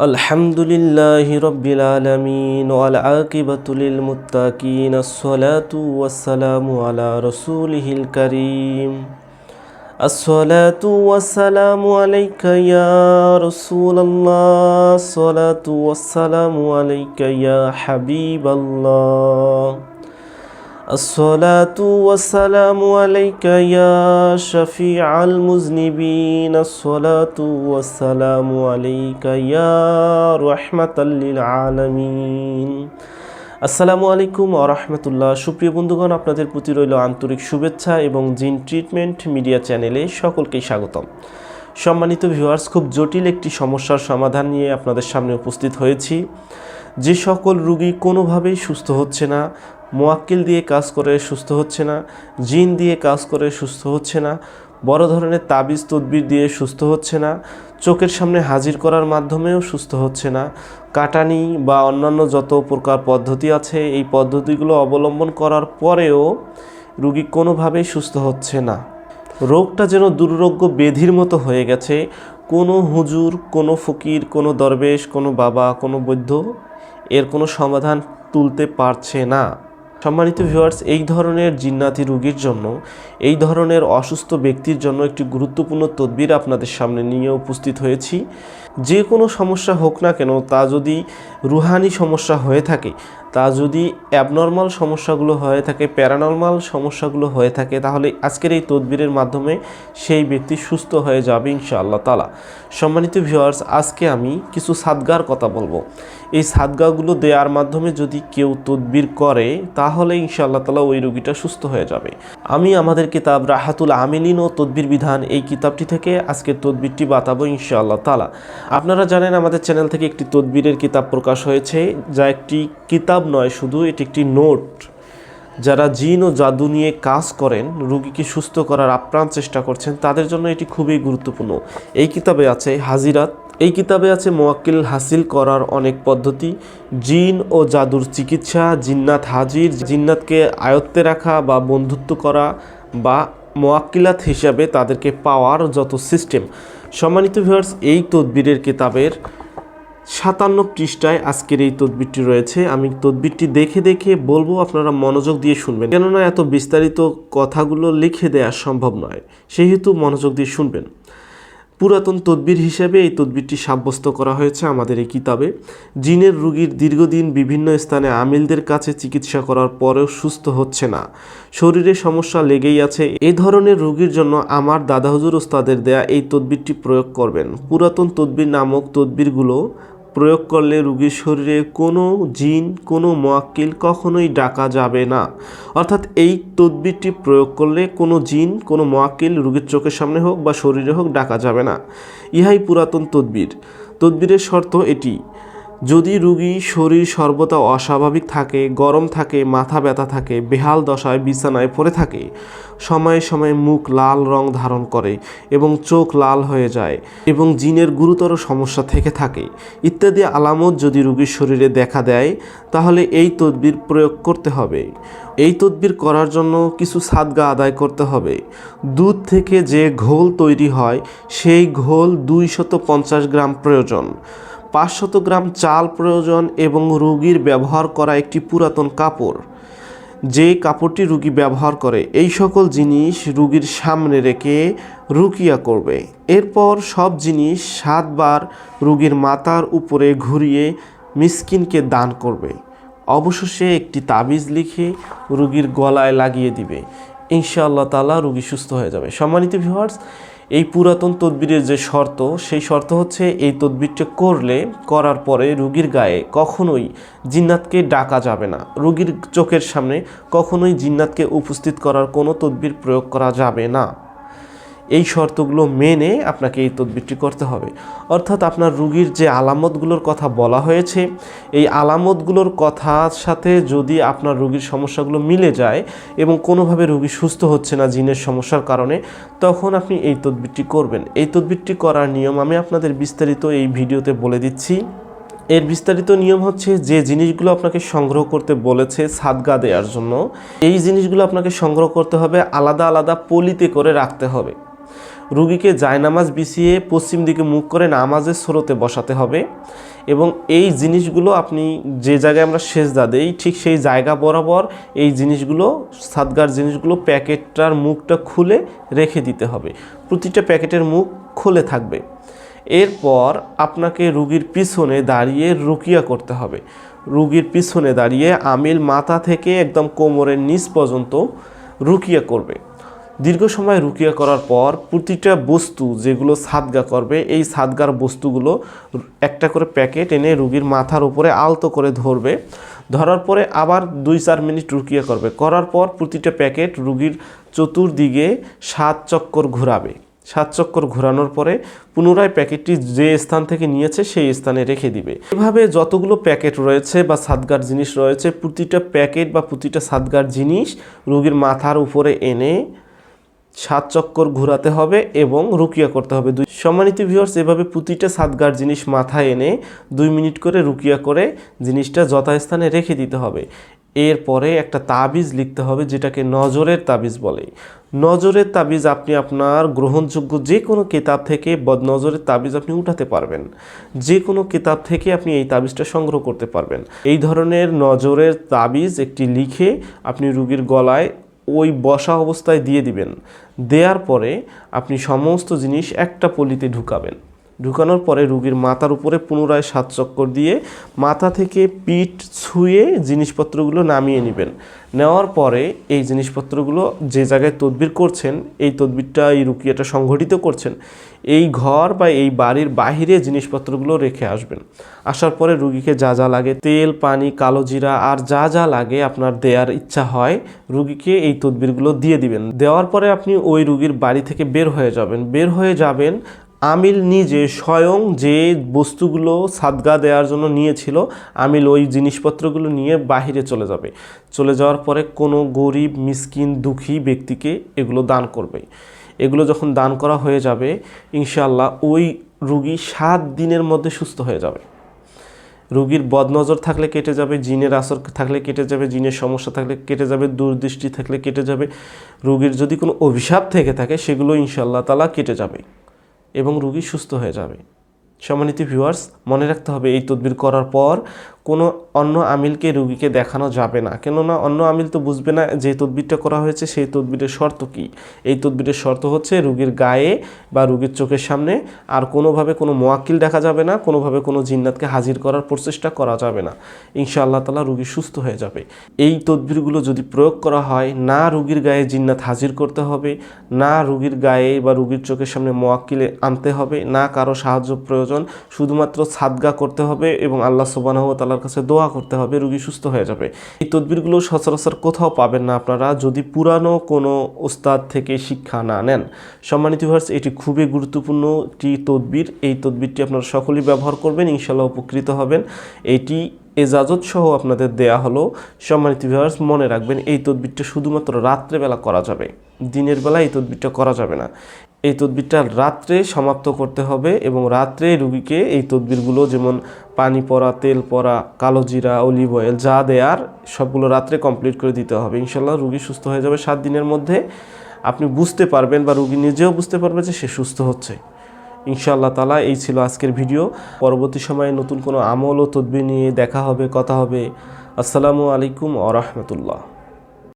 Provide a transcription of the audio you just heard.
الحمد لله رب العالمين والعاقبة للمتقين الصلاة والسلام على رسوله الكريم الصلاة والسلام عليك يا رسول الله الصلاة والسلام عليك يا حبيب الله الصلاة والسلام عليك يا شفيع المذنبين الصلاة والسلام عليك يا رحمة للعالمين আসসালামু আলাইকুম আরহামতুল্লাহ সুপ্রিয় বন্ধুগণ আপনাদের প্রতি রইল আন্তরিক শুভেচ্ছা এবং জিন ট্রিটমেন্ট মিডিয়া চ্যানেলে সকলকেই স্বাগতম সম্মানিত ভিউয়ার্স খুব জটিল একটি সমস্যার সমাধান নিয়ে আপনাদের সামনে উপস্থিত হয়েছি যে সকল রুগী কোনোভাবেই সুস্থ হচ্ছে না মোয়াক্কিল দিয়ে কাজ করে সুস্থ হচ্ছে না, জিন দিয়ে কাজ করে সুস্থ হচ্ছে না, বড় ধরনের তাবিজ তদবির দিয়ে সুস্থ হচ্ছে না, চোখের সামনে হাজির করার মাধ্যমেও সুস্থ হচ্ছে না, কাটানি বা অন্যান্য যত প্রকার পদ্ধতি আছে, এই পদ্ধতিগুলো অবলম্বন করার পরেও রুগী কোনোভাবেই সুস্থ হচ্ছে না। রোগটা যেন দুর্রোগ্য বেধির মতো হয়ে গেছে, কোনো হুজুর, কোনো ফকির, কোনো দরবেশ, কোনো বাবা, কোনো বৈদ্য এর কোনো সমাধান তুলতে পারছে না। সম্মানিত ভিউয়ার্স এই ধরনের জিন্নাতি রুগীর জন্য, এই ধরনের অসুস্থ ব্যক্তির জন্য একটি গুরুত্বপূর্ণ তদবির আপনাদের সামনে নিয়ে উপস্থিত হয়েছি। যে কোনো সমস্যা হোক না কেন, তা যদি রুহানি সমস্যা হয়ে থাকে তা যদি অ্যাবনর্মাল সমস্যাগুলো হয়ে থাকে প্যারানর্মাল সমস্যাগুলো হয়ে থাকে, তাহলে আজকের এই তদবিরের মাধ্যমে সেই ব্যক্তি সুস্থ হয়ে যাবে ইনশাআল্লাহ তালা সম্মানিত ভিউয়ার্স আজকে আমি কিছু সাদগার কথা বলব। এই সাদগাগুলো দেওয়ার মাধ্যমে যদি কেউ তদবির করে, তাহলে ইনশাআল্লাহ তালা ওই রোগীটা সুস্থ হয়ে যাবে। আমি, আমাদের কিতাব রাহাতুল আমিলিন ও তদবির বিধান এই কিতাবটি থেকে আজকের তদবিরটি বাতাবো ইনশাআল্লাহ তালা আপনারা জানেন, আমাদের চ্যানেল থেকে একটি তদবিরের কিতাব প্রকাশ হয়েছে, যা একটি কিতাব নয়, শুধু এটি একটি নোট। যারা জিন ও জাদু নিয়ে কাজ করেন, রুগীকে সুস্থ করার আপ্রাণ চেষ্টা করছেন, তাদের জন্য এটি খুবই গুরুত্বপূর্ণ। এই কিতাবে আছে হাজিরাত। এই কিতাবে আছে মোয়াক্কিল হাসিল করার অনেক পদ্ধতি। জিন ও জাদুর চিকিৎসা, জিন্নাত হাজির, জিন্নাতকে আয়ত্তে রাখা বা বন্ধুত্ব করা বা মোয়াক্কিলাত হিসাবে তাদেরকে পাওয়ার যত সিস্টেম। সম্মানিত ভিউয়ার্স, এই তদবিরের কিতাবের সাতান্ন পৃষ্ঠায় আজকের এই তদবিরটি রয়েছে। আমি তদবিরটি দেখে দেখে বলব, আপনারা মনোযোগ দিয়ে শুনবেন। কেননা, এত বিস্তারিত কথাগুলো লিখে দেওয়া সম্ভব নয়। সেহেতু মনোযোগ দিয়ে শুনবেন। পুরাতন তদবির হিসেবে এই তদবিরটি সাব্যস্ত করা হয়েছে আমাদের এই কিতাবে। জিনের রুগীর দীর্ঘদিন বিভিন্ন স্থানে আমিলদের কাছে চিকিৎসা করার পরেও সুস্থ হচ্ছে না। শরীরে সমস্যা লেগেই আছে। এ ধরনের রুগীর জন্য আমার দাদা হুজুর ওস্তাদের দেয়া এই তদবিরটি প্রয়োগ করবেন। পুরাতন তদবির নামক তদবিরগুলো প্রয়োগ করলে রুগীর শরীরে কোনো জিন, কোনো মোয়াক্কিল কখনোই ডাকা যাবে না। অর্থাৎ এই তদবিরটি প্রয়োগ করলে কোনো জিন, কোনো মোয়াক্কিল রুগীর চোখের সামনে হোক বা শরীরে হোক ডাকা যাবে না। ইহাই পুরাতন তদবির। তদবিরের শর্ত এটি যদি রুগী শরীর সর্বদা অস্বাভাবিক থাকে, গরম থাকে, মাথা ব্যথা থাকে, বেহাল দশায়, বিছানায় পড়ে থাকে, সময়ে সময়ে মুখ লাল রং ধারণ করে এবং চোখ লাল হয়ে যায় এবং জিনের গুরুতর সমস্যা থেকে থাকে। ইত্যাদি আলামত যদি রুগীর শরীরে দেখা দেয়, তাহলে এই তদবির প্রয়োগ করতে হবে। এই তদবির করার জন্য কিছু সাদগা আদায় করতে হবে। দুধ থেকে যে ঘোল তৈরি হয়, সেই ঘোল দুইশত পঞ্চাশ গ্রাম প্রয়োজন। পাঁচশত গ্রাম চাল প্রয়োজন এবং রুগীর ব্যবহার করা একটি পুরাতন কাপড়। যে কাপড়টি রুগী ব্যবহার করে, এই সকল জিনিস রুগীর সামনে রেখে রুকিয়া করবে। এরপর সব জিনিস সাতবার রুগীর মাথার উপরে ঘুরিয়ে মিসকিনকে দান করবে। অবশেষে একটি তাবিজ লিখে রুগীর গলায় লাগিয়ে দিবে। ইনশাআল্লাহ তালা রুগী সুস্থ হয়ে যাবে। সম্মানিত ভিউয়ার্স এই পুরাতন তদবিরের যে শর্ত, সেই শর্ত হচ্ছে এই তদবিরটা করলে, করার পরে রুগীর গায়ে কখনোই জিন্নাতকে ডাকা যাবে না। রুগীর চোখের সামনে কখনোই জিন্নাতকে উপস্থিত করার কোনো তদবির প্রয়োগ করা যাবে না। এই শর্তগুলো মেনে আপনাকে এই তদবিরটি করতে হবে। অর্থাৎ আপনার রুগীর যে আলামতগুলোর কথা বলা হয়েছে, এই আলামতগুলোর কথার সাথে যদি আপনার রুগীর সমস্যাগুলো মিলে যায় এবং কোনোভাবে রুগী সুস্থ হচ্ছে না জিনের সমস্যার কারণে, তখন আপনি এই তদবিরটি করবেন। এই তদবিরটি করার নিয়ম আমি আপনাদের বিস্তারিত এই ভিডিওতে বলে দিচ্ছি। এর বিস্তারিত নিয়ম হচ্ছে যে জিনিসগুলো আপনাকে সংগ্রহ করতে বলেছে সাদগা দেওয়ার জন্য, এই জিনিসগুলো আপনাকে সংগ্রহ করতে হবে আলাদা আলাদা পলিতে করে রাখতে হবে। রুগীকে জায়নামাজ বিছিয়ে পশ্চিম দিকে মুখ করে নামাজের স্রোতে বসাতে হবে এবং এই জিনিসগুলো আপনি যে জায়গায় আমরা সেজদা দেই, ঠিক সেই জায়গা বরাবর এই জিনিসগুলো, সাদগার জিনিসগুলো প্যাকেটটার মুখটা খুলে রেখে দিতে হবে। প্রতিটা প্যাকেটের মুখ খুলে থাকবে। এরপর আপনাকে রুগীর পিছনে দাঁড়িয়ে রুকিয়া করতে হবে। রুগীর পিছনে দাঁড়িয়ে আমিল মাথা থেকে একদম কোমরের নিচ পর্যন্ত রুকিয়া করবে। দীর্ঘ সময় রুকিয়া করার পর প্রতিটা বস্তু যেগুলো সাদগা করবে, এই সাদগার বস্তুগুলো একটা করে প্যাকেট এনে রুগীর মাথার উপরে আলতো করে ধরবে। ধরার পরে আবার দুই চার মিনিট রুকিয়া করবে। করার পর প্রতিটা প্যাকেট রুগীর চতুর্দিকে সাত চক্কর ঘোরাবে। সাত চক্কর ঘোরানোর পরে পুনরায় প্যাকেটটি যে স্থান থেকে নিয়েছে সেই স্থানে রেখে দিবে। এভাবে যতগুলো প্যাকেট রয়েছে বা সাদগার জিনিস রয়েছে, প্রতিটা প্যাকেট বা প্রতিটা সাদগার জিনিস রোগীর মাথার উপরে এনে সাত চক্কর ঘোরাতে হবে এবং রুকিয়া করতে হবে। দুই সম্মানিত ভিউয়ার্স এভাবে প্রতিটা সাদগার জিনিস মাথায় এনে দুই মিনিট করে রুকিয়া করে জিনিসটা যথাস্থানে রেখে দিতে হবে। এরপরে একটা তাবিজ লিখতে হবে যেটাকে নজরের তাবিজ বলে। নজরের তাবিজ আপনি আপনার গ্রহণযোগ্য যে কোনো কিতাব থেকে বদনজরের তাবিজ আপনি উঠাতে পারবেন। যে কোনো কিতাব থেকে আপনি এই তাবিজটা সংগ্রহ করতে পারবেন। এই ধরনের নজরের তাবিজ একটি লিখে আপনি রুগীর গলায় ওই বসা অবস্থায় দিয়ে দিবেন। দেওয়ার পরে আপনি সমস্ত জিনিস একটা পলিতে ঢুকাবেন। ঢুকানোর পরে রুগীর মাথার উপরে পুনরায় সাত চক্কর দিয়ে মাথা থেকে পিঠ ছুঁয়ে জিনিসপত্রগুলো নামিয়ে নেবেন। নেওয়ার পরে এই জিনিসপত্রগুলো যে জায়গায় তদবির করছেন, এই তদবিরটা, এই রুকিয়াটা সংঘটিত করছেন, এই ঘর বা এই বাড়ির বাহিরে জিনিসপত্রগুলো রেখে আসবেন। আসার পরে রুগীকে যা যা লাগে, তেল, পানি, কালো জিরা আর যা যা লাগে আপনার দেওয়ার ইচ্ছা হয়, রুগীকে এই তদবিরগুলো দিয়ে দিবেন। দেওয়ার পরে আপনি ওই রুগীর বাড়ি থেকে বের হয়ে যাবেন। বের হয়ে যাবেন আমিল নিজে স্বয়ং যে বস্তুগুলো সাদগা দেওয়ার জন্য নিয়েছিল, আমিল ওই জিনিসপত্রগুলো নিয়ে বাহিরে চলে যাবে। চলে যাওয়ার পরে কোনো গরিব, মিসকিন, দুঃখী ব্যক্তিকে এগুলো দান করবে। এগুলো যখন দান করা হয়ে যাবে ইনশাল্লাহ ওই রুগী সাত দিনের মধ্যে সুস্থ হয়ে যাবে। রুগীর বদনজর থাকলে কেটে যাবে, জিনের আসর থাকলে কেটে যাবে, জিনের সমস্যা থাকলে কেটে যাবে, দূরদৃষ্টি থাকলে কেটে যাবে। রুগীর যদি কোনো অভিশাপ থেকে থাকে, সেগুলো ইনশাল্লাহ তালা কেটে যাবে। এবং রুগী সুস্থ হয়ে যাবে। সম্মানিত ভিউয়ার্স মনে রাখতে হবে এই তদবির করার পর কোনো অন্য আমিলকে রুগীকে দেখানো যাবে না। কেননা অন্য আমিল তো বুঝবে না যে তদবিরটা করা হয়েছে, সেই তদবিরের শর্ত কি? এই তদবিরের শর্ত হচ্ছে রুগীর গায়ে বা রুগীর চোখের সামনে আর কোনোভাবে কোনো মোয়াক্কিল দেখা যাবে না, কোনোভাবে কোনো জিন্নাতকে হাজির করার প্রচেষ্টা করা যাবে না। ইনশাআল্লাহ তালা রুগী সুস্থ হয়ে যাবে। এই তদবিরগুলো যদি প্রয়োগ করা হয়, না রুগীর গায়ে জিন্নাত হাজির করতে হবে, না রুগীর গায়ে বা রুগীর চোখের সামনে মোয়াক্কিলে আনতে হবে, না কারও সাহায্য প্রয়োজন, শুধুমাত্র সাদগা করতে হবে এবং আল্লাহ সুবানাহ তালার কাছে দোয়া করতে হবে, রুগী সুস্থ হয়ে যাবে। এই তদবিরগুলো সচরাচর কোথাও পাবেন না আপনারা যদি পুরানো কোনো ওস্তাদ থেকে শিক্ষা না নেন। সম্মানিত ভার্স এটি খুবই গুরুত্বপূর্ণ একটি তদবির। এই তদবিরটি আপনারা সকলেই ব্যবহার করবেন ইনশাল্লাহ উপকৃত হবেন। এটি এজাজত সহ আপনাদের দেয়া হলো। সম্মানিত ভিউয়ার্স মনে রাখবেন এই তদবিরটা শুধুমাত্র রাত্রেবেলা করা যাবে। দিনের বেলা এই তদবিরটা করা যাবে না। এই তদবিরটা রাত্রে সমাপ্ত করতে হবে এবং রাত্রে রুগীকে এই তদবিরগুলো যেমন পানি পরা তেল পরা কালো জিরা, অলিভ অয়েল যা দেয়ার সবগুলো রাত্রে কমপ্লিট করে দিতে হবে। ইনশাল্লাহ রুগী সুস্থ হয়ে যাবে সাত দিনের মধ্যে। আপনি বুঝতে পারবেন বা রুগী নিজেও বুঝতে পারবে যে সে সুস্থ হচ্ছে। ইনশাআল্লাহ তালা এই ছিল আজকের ভিডিও। পরবর্তী সময়ে নতুন কোনো আমল ও তদবির নিয়ে দেখা হবে, কথা হবে। আসসালামু আলাইকুম আ রহমতুল্লাহ।